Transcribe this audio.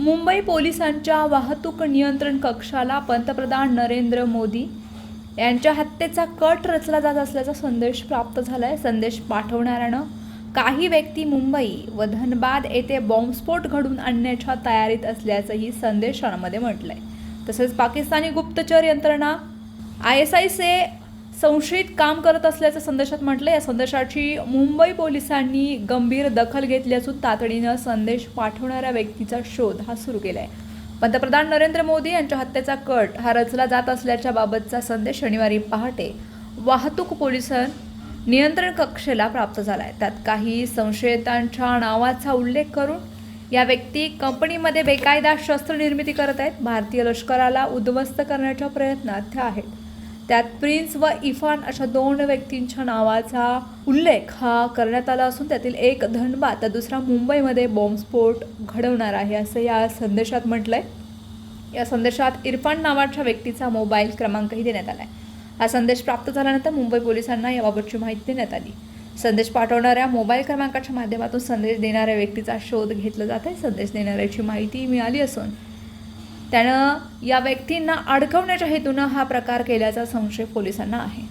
मुंबई पोलिसांच्या वाहतूक नियंत्रण कक्षाला पंतप्रधान नरेंद्र मोदी यांच्या हत्येचा कट रचला जात असल्याचा संदेश प्राप्त झाला आहे संदेश पाठवणाऱ्यानं काही व्यक्ती मुंबई व धनबाद येथे बॉम्बस्फोट घडून आणण्याच्या तयारीत असल्याचंही संदेशामध्ये म्हटलंय. तसेच पाकिस्तानी गुप्तचर यंत्रणा आय एस आयचे संशयित काम करत असल्याचं संदेशात म्हटलं या संदेशाची मुंबई पोलिसांनी गंभीर दखल घेतली असून तातडीनं संदेश पाठवणाऱ्या व्यक्तीचा शोध हा सुरू केला आहे पंतप्रधान नरेंद्र मोदी यांच्या हत्येचा कट हा रचला जात असल्याच्या बाबतचा संदेश शनिवारी पहाटे वाहतूक पोलीस नियंत्रण कक्षेला प्राप्त झाला आहे त्यात काही संशयितांच्या नावाचा उल्लेख करून या व्यक्ती कंपनीमध्ये बेकायदा शस्त्र निर्मिती करत आहेत. भारतीय लष्कराला उद्ध्वस्त करण्याच्या प्रयत्नात त्या आहेत. त्यात प्रिन्स व इफान अशा दोन व्यक्तींच्या नावाचा उल्लेख हा करण्यात आला असून त्यातील एक धनबाद तर दुसरा मुंबईमध्ये बॉम्बस्फोट घडवणार आहे असं या संदेशात म्हटलंय. या संदेशात इरफान नावाच्या व्यक्तीचा मोबाईल क्रमांकही देण्यात आला आहे हा संदेश प्राप्त झाल्यानंतर मुंबई पोलिसांना याबाबतची माहिती देण्यात आली. संदेश पाठवणाऱ्या मोबाईल क्रमांकाच्या माध्यमातून संदेश देणाऱ्या व्यक्तीचा शोध घेतला जात आहे संदेश देणाऱ्याची माहिती मिळाली असून त्यानं या व्यक्तींना अडकवण्याच्या हेतूनं हा प्रकार केल्याचा संशय पोलिसांना आहे.